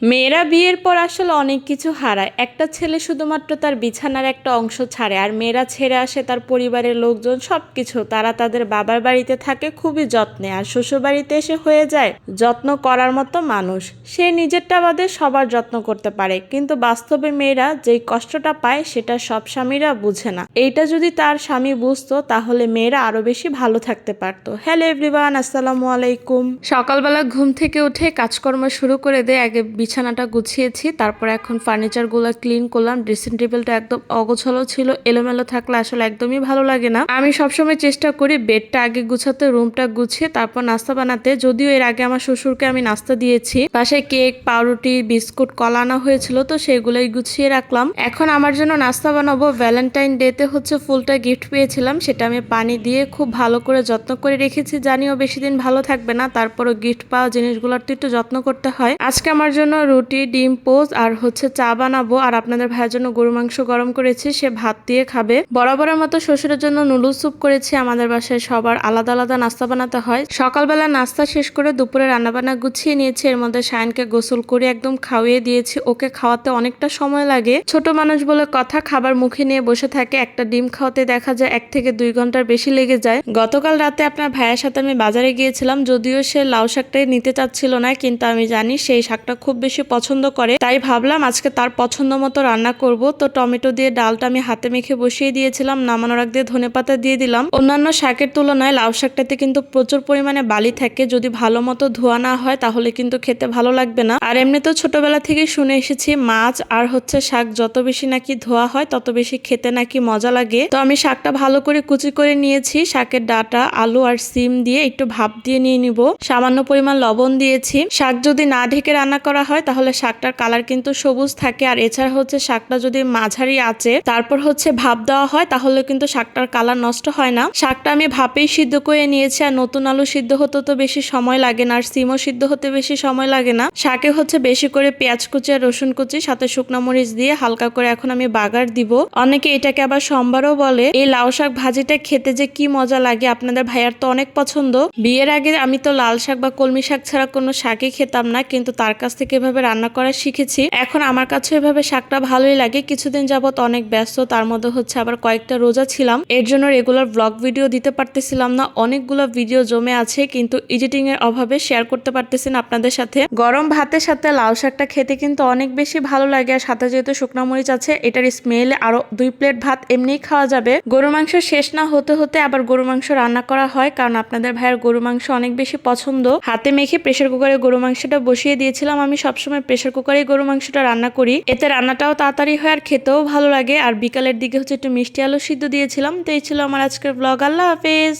মেয়েরা বিয়ের পর আসলে অনেক কিছু হারায়। একটা ছেলে শুধুমাত্র তার বিছানার একটা অংশ ছাড়ে, আর মেয়েরা ছেড়ে আসে তার পরিবারের লোকজন সব কিছু তারা তাদের বাবার বাড়িতে থাকে খুবই যত্নে, আর শ্বশুর বাড়িতে এসে হয়ে যায় যত্ন করার মতো মানুষ। সে নিজেরটা বাদে সবার যত্ন করতে পারে, কিন্তু বাস্তবে মেয়েরা যেই কষ্টটা পায় সেটা সব স্বামীরা বুঝে না। এইটা যদি তার স্বামী বুঝতো, তাহলে মেয়েরা আরও বেশি ভালো থাকতে পারতো। হ্যালো এভরিওয়ান, আসসালামু আলাইকুম। সকালবেলা ঘুম থেকে উঠে কাজকর্ম শুরু করে দেয় আগে বিছানাটা গুছিয়েছি, তারপর এখন ফার্নিচারগুলো ক্লিন করলাম ড্রেসিং টেবিলটা একদম অগোছালো ছিল, এলোমেলো থাকলে আসলে একদমই ভালো লাগে না। আমি সবসময় চেষ্টা করি বেডটা আগে গুছাতে রুমটা গুছিয়ে, তারপর নাস্তা বানাতে। যদিও এর আগে আমার শ্বশুরকে আমি নাস্তা দিয়েছি। পাশে কেক পাউরুটি, বিস্কুট, কলা আনা হয়েছিল তো সেগুলোই গুছিয়ে রাখলাম। এখন আমার জন্য নাস্তা বানাবো। ভ্যালেন্টাইন ডেতে হচ্ছে ফুলটা গিফট পেয়েছিলাম, সেটা আমি পানি দিয়ে খুব ভালো করে যত্ন করে রেখেছি। জানিও বেশি দিন ভালো থাকবে না, তারপরও গিফট পাওয়া জিনিসগুলোর তো একটু যত্ন করতে হয়। আজকে আমার জন্য রুটি, ডিম পোজ আর হচ্ছে চা বানাবো। আর আপনাদের ভাইয়ের জন্য গরু মাংস গরম করেছি, সে ভাত দিয়ে খাবে। বরাবরের মতো শ্বশুরের জন্য নুডল স্যুপ করেছি। আমাদের বাসায় সবার আলাদা আলাদা নাস্তা বানাতে হয়। সকালবেলা নাস্তা শেষ করে দুপুরে রান্নাবান্না গুছিয়ে নিয়েছি। এর মধ্যে সায়নকে গোসল করে একদম খাওয়িয়ে দিয়েছি। ওকে খাওয়াতে অনেকটা সময় লাগে। ছোট মানুষ বলে কথা, খাবার মুখে নিয়ে বসে থাকে। একটা ডিম খাওয়াতে দেখা যায় এক থেকে দুই ঘণ্টার বেশি লেগে যায়। গতকাল রাতে আপনার ভাইয়ের সাথে আমি বাজারে গিয়েছিলাম। যদিও সে লাউ শাকটাই নিতে চাচ্ছিল না, কিন্তু আমি জানি সেই শাকটা খুব বেশি পছন্দ করে, তাই ভাবলাম আজকে তার পছন্দ মতো রান্না করব। তো টমেটো দিয়ে ডালটা আমি হাতে মেখে বসিয়ে দিয়েছিলাম, নামানোর আগ দিয়ে ধনে পাতা দিয়ে দিলাম। অন্যান্য শাকের তুলনায় লাউ শাকটাতে কিন্তু প্রচুর পরিমাণে বালি থাকে, যদি ভালো মতো ধোয়া না হয় তাহলে কিন্তু খেতে ভালো লাগবে না। আর এমনিতেও ছোটবেলা থেকে শুনে এসেছি, মাছ আর হচ্ছে শাক যত বেশি নাকি ধোয়া হয় তত বেশি খেতে নাকি মজা লাগে। তো আমি শাকটা ভালো করে কুচি করে নিয়েছি, শাকের ডাটা, আলু আর সিম দিয়ে একটু ভাপ দিয়ে নিয়ে নিব। সামান্য পরিমাণ লবণ দিয়েছি। শাক যদি না ঢেকে রান্না করা হয় তাহলে শাকটার কালার কিন্তু সবুজ থাকে। আর এছাড়া হচ্ছে শাকটা যদি মাঝারি আছে, তারপর হচ্ছে ভাপ দেওয়া হয়, তাহলে কিন্তু শাকটার কালার নষ্ট হয় না। শাকটা আমি ভাপেই সিদ্ধ করে নিয়েছি, আর নতুন আলু সিদ্ধ হতে তো বেশি সময় লাগে না, আর সিমও সিদ্ধ হতে বেশি সময় লাগে না। শাকে হচ্ছে বেশি করে পেঁয়াজ কুচি আর রসুন কুচি, সাথে শুকনো মরিচ দিয়ে হালকা করে এখন আমি বাগার দিব। অনেকে এটাকে আবার সম্বারও বলে, এই লাউ শাক ভাজিটা খেতে যে কি মজা লাগে, আপনাদের ভাইয়ার তো অনেক পছন্দ। বিয়ের আগে আমি তো লাল শাক বা কলমি শাক ছাড়া কোনো শাকই খেতাম না, কিন্তু তার কাছ থেকে এভাবে রান্না করা শিখেছি, এখন আমার কাছে এভাবে শাকটা ভালোই লাগে। কিছুদিন যাবত অনেক ব্যস্ত, তার মধ্যে হচ্ছে আবার কয়েকটা রোজা ছিলাম। এর জন্য রেগুলার ব্লগ ভিডিও দিতে পারতেছিলাম না, অনেকগুলো ভিডিও জমে আছে, কিন্তু এডিটিং এর অভাবে শেয়ার করতে পারতেছি না আপনাদের সাথে। গরম ভাতের সাথে লাউ শাকটা খেতে কিন্তু অনেক বেশি ভালো লাগে, আর সাথে যেহেতু শুকনো মরিচ আছে, এটার স্মেল আরও দুই প্লেট ভাত এমনিই খাওয়া যাবে। গরু মাংস শেষ না হতে হতে আবার গরু মাংস রান্না করা হয়, কারণ আপনাদের ভাইয়ের গরু মাংস অনেক বেশি পছন্দ। হাতে মেখে প্রেশার কুকারে গরু মাংসটা বসিয়ে দিয়েছিলাম আমি সবসময় প্রেশার কুকারে গরু মাংসটা রান্না করি। এতে রান্নাটাও তাড়াতাড়ি হয় আর খেতেও ভালো লাগে। আর বিকালের দিকে হচ্ছে একটু মিষ্টি আলু সিদ্ধ দিয়েছিলাম। তো এই ছিল আমার আজকের ব্লগ আল্লাহ হাফেজ।